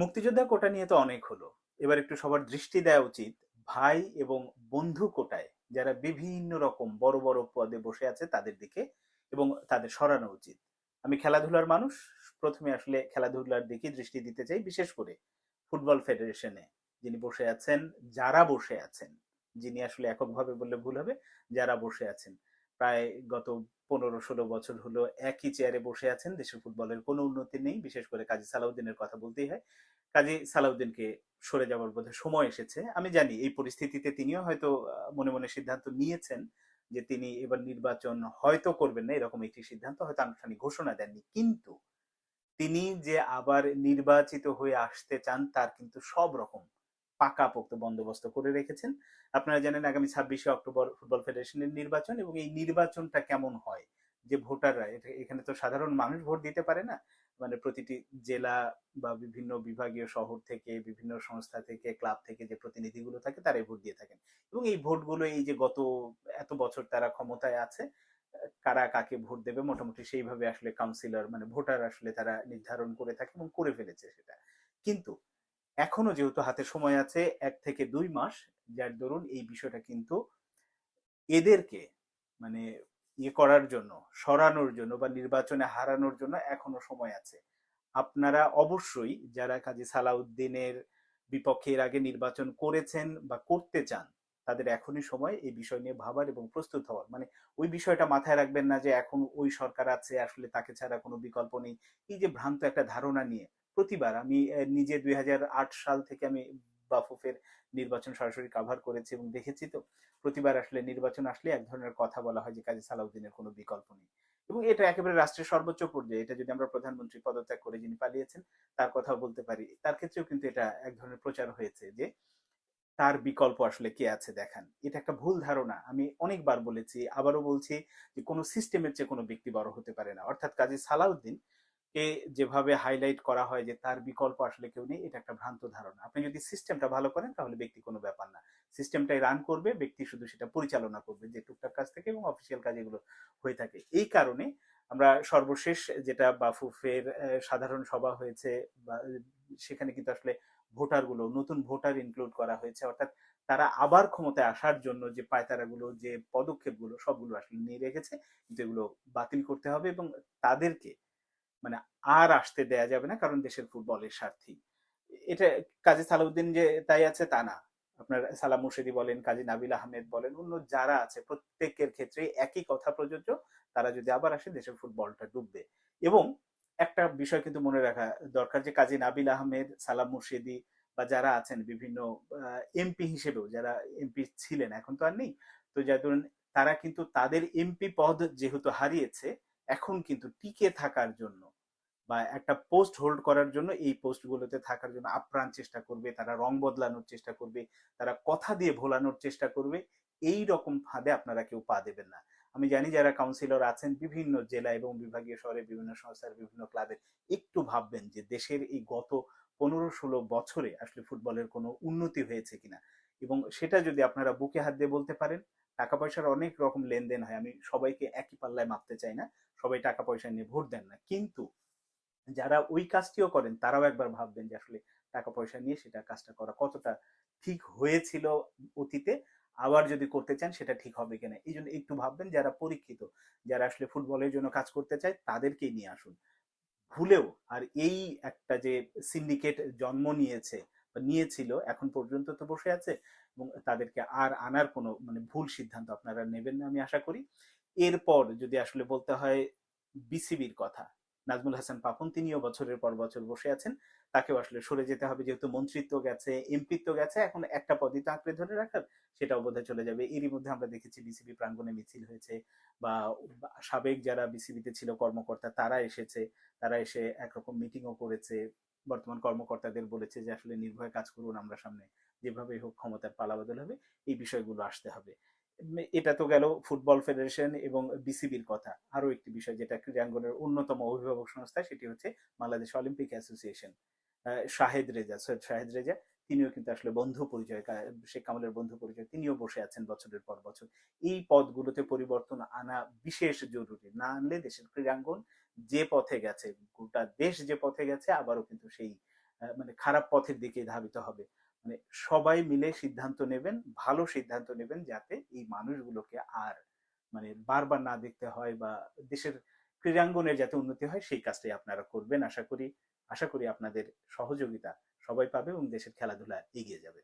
মুক্তিযোদ্ধা কোটা নিয়ে তো অনেক হলো। এবার একটু সবার দৃষ্টি দেওয়া উচিত, ভাই এবং বন্ধু কোটায় যারা বিভিন্ন রকম বড় বড় পদে বসে আছে তাদের দিকে এবং তাদের সরানো উচিত। আমি খেলাধুলার মানুষ, প্রথমে আসলে খেলাধুলার দিকে দৃষ্টি দিতে চাই, বিশেষ করে ফুটবল ফেডারেশনে। যিনি বসে আছেন, যারা বসে আছেন, যিনি আসলে এককভাবে বললে ভুল হবে, যারা বসে আছেন। প্রায় গত পনেরো ষোলো বছর হলো একই চেয়ারে বসে আছেন। দেশের ফুটবলের কোনো উন্নতি নেই, বিশেষ করে কাজী সালাউদ্দিনের কথা বলতেই হয়। কাজী সালাউদ্দিনকে সরে যাওয়ার বোধহয় সময় এসেছে। আমি জানি এই পরিস্থিতিতে তিনিও হয়তো মনে মনে সিদ্ধান্ত নিয়েছেন যে তিনি এবার নির্বাচন হয়তো করবেন না, এরকম একটি সিদ্ধান্ত হয়তো আনুষ্ঠানিক ঘোষণা দেননি। কিন্তু তিনি যে আবার নির্বাচিত হয়ে আসতে চান, তার কিন্তু সব রকম পাকাপোক্ত বন্দোবস্ত করে রেখেছেন। আপনারা জানেন আগামী ছাব্বিশে অক্টোবর ফুটবল ফেডারেশনের নির্বাচন এবং এই নির্বাচনটা কেমন হয়? যে ভোটাররা এখানে তো সাধারণ মানুষ ভোট দিতে পারে না। মানে প্রতিটি জেলা বা বিভিন্ন বিভাগীয় শহর থেকে, বিভিন্ন সংস্থা থেকে, ক্লাব থেকে যে প্রতিনিধিগুলো থাকে, তারাই ভোট দিয়ে থাকেন। এবং এই ভোটগুলো, এই যে গত এত বছর তারা ক্ষমতায় আছে, কারা কাকে ভোট দেবে, মোটামুটি সেইভাবে আসলে কাউন্সিলর মানে ভোটার আসলে তারা নির্ধারণ করে থাকে এবং করে ফেলেছে সেটা। কিন্তু এখনও যেহেতু হাতে সময় আছে, এক থেকে দুই মাস, যার দরুন এই বিষয়টা কিন্তু এদেরকে মানে ইয়ে করার জন্য, সরানোর জন্য বা নির্বাচনে হারানোর জন্য এখনও সময় আছে। আপনারা অবশ্যই যারা কাজী সালাউদ্দিনের বিপক্ষে এর আগে নির্বাচন করেছেন বা করতে চান, তাদের এখনই সময় এই বিষয় নিয়ে ভাবার এবং প্রস্তুত হওয়ার। মানে ওই বিষয়টা মাথায় রাখবেন না যে এখন ওই সরকার আছে, আসলে তাকে ছাড়া কোনো বিকল্প নেই। এই যে ভ্রান্ত একটা ধারণা নিয়ে প্রতিবার আমি নিজে দুই হাজার আট সাল থেকে আমি বাফুফের নির্বাচন সরাসরি কাভার করেছি এবং দেখেছি তো, প্রতিবার আসলে নির্বাচন আসলে এক ধরনের কথা বলা হয় যে কাজী সালাউদ্দিনের কোনো বিকল্প নেই। এবং এটা একেবারে রাষ্ট্রের সর্বোচ্চ পর্যায়ে, এটা যদি আমরা প্রধানমন্ত্রী পদত্যাগ করে যিনি পালিয়েছেন, তার কথাও বলতে পারি। তার ক্ষেত্রেও কিন্তু এটা এক ধরনের প্রচার হয়েছে যে, তার বিকল্প আসলে কে আছে দেখান। এটা একটা ভুল ধারণা। আমি অনেকবার বলেছি, আবারও বলছি যে কোনো সিস্টেমের চেয়ে কোনো ব্যক্তি বড় হতে পারে না। অর্থাৎ কাজী সালাউদ্দিন কে যেভাবে হাইলাইট করা হয় যে তার বিকল্প আসলে কেউ নেই, এটা একটা ভ্রান্ত ধারণা। আপনি যদি সিস্টেমটা ভালো করেন, তাহলে ব্যক্তি কোনো ব্যাপার না। সিস্টেমটাই রান করবে, ব্যক্তি শুধু সেটা পরিচালনা করবে, যে টুকটাক কাজ থেকে এবং অফিসিয়াল কাজ এগুলো হয়ে থাকে। এই কারণে আমরা সর্বশেষ যেটা বাফুফের সাধারণ সভা হয়েছে, বা, সেখানে কিন্তু আসলে ভোটারগুলো, নতুন ভোটার ইনক্লুড করা হয়েছে। অর্থাৎ তারা আবার ক্ষমতায় আসার জন্য যে পায়তারাগুলো, যে পদক্ষেপগুলো, সবগুলো আসলে নিয়ে রেখেছে। কিন্তু এগুলো বাতিল করতে হবে এবং তাদেরকে মানে আর আসতে দেয়া যাবে না, কারণ দেশের ফুটবলের স্বার্থী এটা কাজী সালাউদ্দিন যে তাই আছে, তা না। আপনার সালাম মুর্শিদি বলেন, কাজী নাবিল আহমেদ বলেন, অন্য যারা আছে, প্রত্যেকের ক্ষেত্রে একই কথা প্রযোজ্য, তারা যদি আবার আসে, দেশের ফুটবলটা ডুববে। এবং একটা বিষয় কিন্তু মনে রাখা দরকার যে, কাজী নাবিল আহমেদ, সালাম মুর্শিদি বা যারা আছেন, বিভিন্ন এমপি হিসেবেও, যারা এমপি ছিলেন, এখন তো আর নেই। তো যার ধরুন, তারা কিন্তু তাদের এমপি পদ যেহেতু হারিয়েছে, এখন কিন্তু টিকে থাকার জন্য বা একটা পোস্ট হোল্ড করার জন্য এই পোস্টগুলোতে থাকার জন্য আপ্রাণ চেষ্টা করবে, তারা রং বদলানোর চেষ্টা করবে, তারা কথা দিয়ে ভোলানোর চেষ্টা করবে, এই রকম ফাঁদে আপনারা কেউ পা দেবেন না। আমি জানি যারা কাউন্সিলর আছেন বিভিন্ন জেলা এবং বিভাগীয় শহরে, বিভিন্ন সংস্থার, বিভিন্ন ক্লাবের একটু ভাববেন যে দেশের এই গত পনেরো ষোলো বছরে আসলে ফুটবলের কোনো উন্নতি হয়েছে কিনা। এবং সেটা যদি আপনারা বুকে হাত দিয়ে বলতে পারেন টাকা পয়সার অনেক রকম লেনদেন হয়। আমি সবাইকে একই পাল্লায় মাপতে চাই না, সবাই টাকা পয়সা নিয়ে ভোট দেন না। কিন্তু যারা ওই কাজটিও করেন, তারাও একবার ভাববেন যে আসলে টাকা পয়সা নিয়ে সেটা কাজটা করা কতটা ঠিক হয়েছিল অতীতে, আবার যদি করতে চান সেটা ঠিক হবে কিনা। এই জন্য একটু ভাববেন যারা পরীক্ষিত, যারা আসলে ফুটবলের জন্য কাজ করতে চায় তাদেরকেই নিয়ে আসুন। ভুলেও আর এই একটা যে সিন্ডিকেট জন্ম নিয়েছে নিয়েছিল এখন পর্যন্ত তো বসে আছে এবং তাদেরকে আর আনার কোনো মানে ভুল সিদ্ধান্ত আপনারা নেবেন না আমি আশা করি। এরপর যদি আসলে বলতে হয় বিসিবির কথা নাজমুল হাসান পাপন, তিনিও বছরের পর বছর বসে আছেন। তাকেও আসলে সরে যেতে হবে, যেহেতু মন্ত্রিত্ব গেছে, এমপিত্ব গেছে, এখন একটা পদই তো আঁকড়ে ধরে রাখার, সেটাও বোধহয় চলে যাবে। এরই মধ্যে আমরা দেখেছি বিসিবি প্রাঙ্গণে মিছিল হয়েছে, বা সাবেক যারা বিসিবিতে ছিল কর্মকর্তা, তারা এসেছে, তারা এসে একরকম মিটিংও করেছে। বর্তমান কর্মকর্তাদের বলেছে যে, আসলে নির্ভয়ে কাজ করুন আমরা সামনে। যেভাবে হোক ক্ষমতার পালাবদল হবে, এই বিষয়গুলো আসতে হবে। এটা তো গেল ফুটবল ফেডারেশন এবং বিসিবির কথা। আরও একটি বিষয় যেটা ক্রীড়াঙ্গনের অন্যতম অভিভাবক সংস্থা, সেটি হচ্ছে বাংলাদেশ অলিম্পিক অ্যাসোসিয়েশন। শাহেদ রেজা, সৈয়দ শাহেদ রেজা, তিনিও কিন্তু আসলে বন্ধু পরিচয় শেখ কামালের বন্ধু পরিচয়, তিনিও বসে আছেন বছরের পর বছর। এই পদগুলোতে পরিবর্তন আনা বিশেষ জরুরি। না আনলে দেশের ক্রীড়াঙ্গন যে পথে গেছে, গোটা দেশ যে পথে গেছে, আবারও কিন্তু সেই মানে খারাপ পথের দিকে ধাবিত হবে। মানে সবাই মিলে সিদ্ধান্ত নেবেন, ভালো সিদ্ধান্ত নেবেন যাতে এই মানুষগুলোকে আর মানে বারবার না দেখতে হয় বা দেশের ক্রীড়াঙ্গনের যাতে উন্নতি হয় সেই কাজটাই আপনারা করবেন। আশা করি আশা করি আপনাদের সহযোগিতা সবাই পাবে এবং দেশের খেলাধুলা এগিয়ে যাবে।